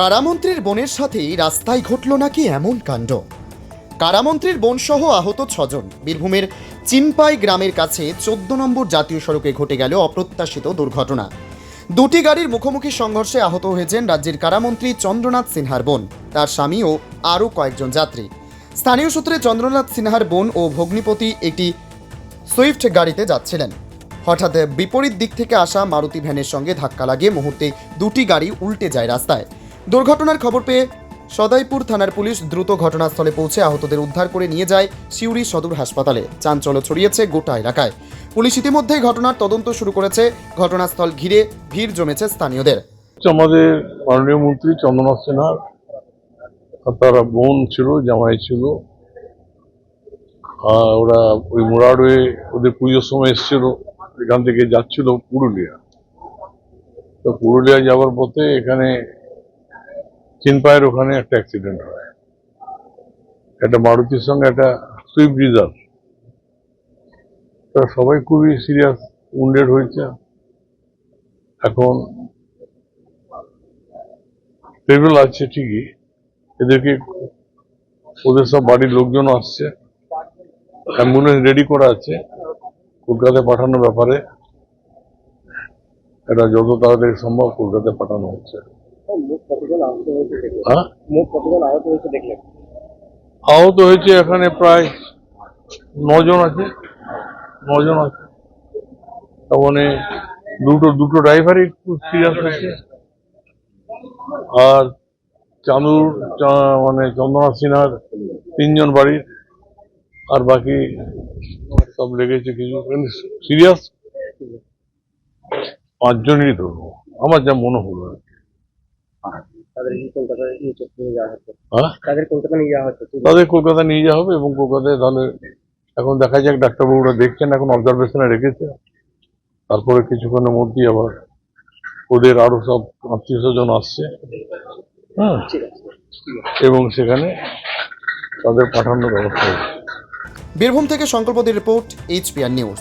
কারামন্ত্রীর বোনের সাথেই রাস্তায় ঘটল নাকি এমন কাণ্ড? কারামন্ত্রীর বোন সহ আহত ছজন। বীরভূমের চিনপাই গ্রামের কাছে চোদ্দ নম্বর জাতীয় সড়কে ঘটে গেল অপ্রত্যাশিত দুর্ঘটনা। দুটি গাড়ির মুখোমুখি সংঘর্ষে আহত হয়েছেন রাজ্যের কারামন্ত্রী চন্দ্রনাথ সিনহার বোন, তার স্বামী ও আরও কয়েকজন যাত্রী। স্থানীয় সূত্রে চন্দ্রনাথ সিনহার বোন ও ভগ্নিপতি একটি সুইফট গাড়িতে যাচ্ছিলেন। হঠাৎ বিপরীত দিক থেকে আসা মারুতি ভ্যানের সঙ্গে ধাক্কা লাগে মুহূর্তে দুটি গাড়ি উল্টে যায় রাস্তায়। দুর্ঘটনার খবর পেয়ে সদাইপুর থানার পুলিশ দ্রুত ঘটনাস্থলে পৌঁছে আহতদের উদ্ধার করে নিয়ে যায় সিউড়ি সদর হাসপাতালে। চাঞ্চল্য ছড়িয়েছে গোটা এলাকায়। পুলিশ ইতিমধ্যেই ঘটনার তদন্ত শুরু করেছে। ঘটনাস্থল ঘিরে ভিড় জমেছে স্থানীয়দের। আমাদের মাননীয় মন্ত্রী চন্দ্রনাথ সিনহা আর তারা বোন ছিল, জামাই ছিল। ওরা ওই মোরাডোয়ে ওদের পুজোর সময় এসেছিল, এখান থেকে যাচ্ছিল পুরুলিয়া। তো পুরুলিয়া যাওয়ার পথে এখানে চিনপায়ের ওখানে একটা অ্যাক্সিডেন্ট হয়। একটা মারুতির সঙ্গে একটা সুইফট ডিজার তা সবাই খুবই সিরিয়াস উন্ডেড হয়েছে। এখন স্টেবল আছে ঠিকই। এদেরকে ওদের সব বাড়ির লোকজন আসছে। অ্যাম্বুলেন্স রেডি করা আছে। কলকাতায় পাঠানোর ব্যাপারে। এটা যত তাড়াতাড়ি সম্ভব কলকাতায় পাঠানো হচ্ছে। হয়েছে হ্যাঁ? আহত হয়েছে হয়েছে এখানে প্রায় নজন আছে নজন আছে। তার মানে দুটো দুটো ড্রাইভারই একটু সিরিয়াস আছে আর চাঁদুর মানে চন্দ্রনাথ সিনহার তিনজন বাড়ির, আর বাকি সব লেগেছে কিছু। সিরিয়াস পাঁচজনেরই ধরবো আমার যা মনে হলো। তাদের কি নিয়ে যাওয়া হচ্ছে? হ্যাঁ। তাদের কলকাতা নিয়ে যাওয়া হচ্ছে তাদের কলকাতা নিয়ে যাওয়া হবে এবং কলকাতায় তাহলে এখন দেখা যাক ডাক্তারবাবুরা দেখছেন এখন অবজারভেশনে রেখেছে। তারপরে কিছুক্ষণের মধ্যেই আবার ওদের আরও সব আত্মীয় স্বজন আসছে। হ্যাঁ। ঠিক আছে। এবং সেখানে তাদের পাঠানোর ব্যবস্থা বীরভূম থেকে সংকল্পদের রিপোর্ট এইচপিআর নিউজ।